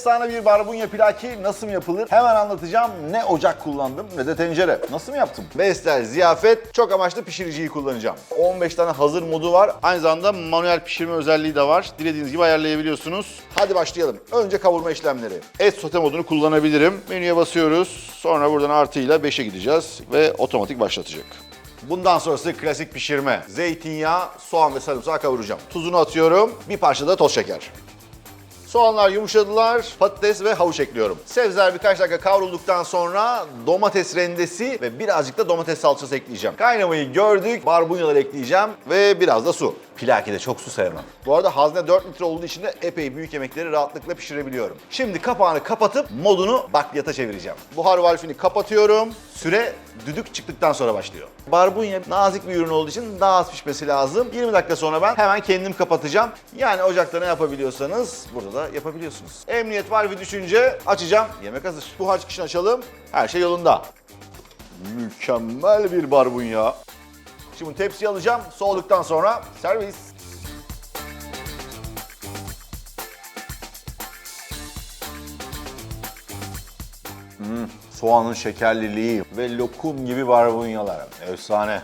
Efsane bir barbunya pilaki nasıl yapılır? Hemen anlatacağım. Ne ocak kullandım ne de tencere. Nasıl mı yaptım? Vestel Ziyafet çok amaçlı pişiriciyi kullanacağım. 15 tane hazır modu var. Aynı zamanda manuel pişirme özelliği de var. Dilediğiniz gibi ayarlayabiliyorsunuz. Hadi başlayalım. Önce kavurma işlemleri. Et sote modunu kullanabilirim. Menüye basıyoruz. Sonra buradan artıyla 5'e gideceğiz ve otomatik başlatacak. Bundan sonrası klasik pişirme. Zeytinyağı, soğan ve sarımsağı kavuracağım. Tuzunu atıyorum. Bir parça da toz şeker. Soğanlar yumuşadılar. Patates ve havuç ekliyorum. Sebzeler birkaç dakika kavrulduktan sonra domates rendesi ve birazcık da domates salçası ekleyeceğim. Kaynamayı gördük. Barbunyaları ekleyeceğim ve biraz da su. Pilaki çok su sevmem. Bu arada hazne 4 litre olduğu için de epey büyük yemekleri rahatlıkla pişirebiliyorum. Şimdi kapağını kapatıp modunu bakliyata çevireceğim. Buhar valfini kapatıyorum. Süre düdük çıktıktan sonra başlıyor. Barbunya nazik bir ürün olduğu için daha az pişmesi lazım. 20 dakika sonra ben hemen kendim kapatacağım. Yani ocakta ne yapabiliyorsanız burada da yapabiliyorsunuz. Emniyet valvi düşünce açacağım. Yemek hazır. Buhar çıkışını açalım. Her şey yolunda. Mükemmel bir barbunya. Şimdi tepsiye alacağım. Soğuduktan sonra servis. Hmm, soğanın şekerliliği ve lokum gibi barbunyalar. Efsane.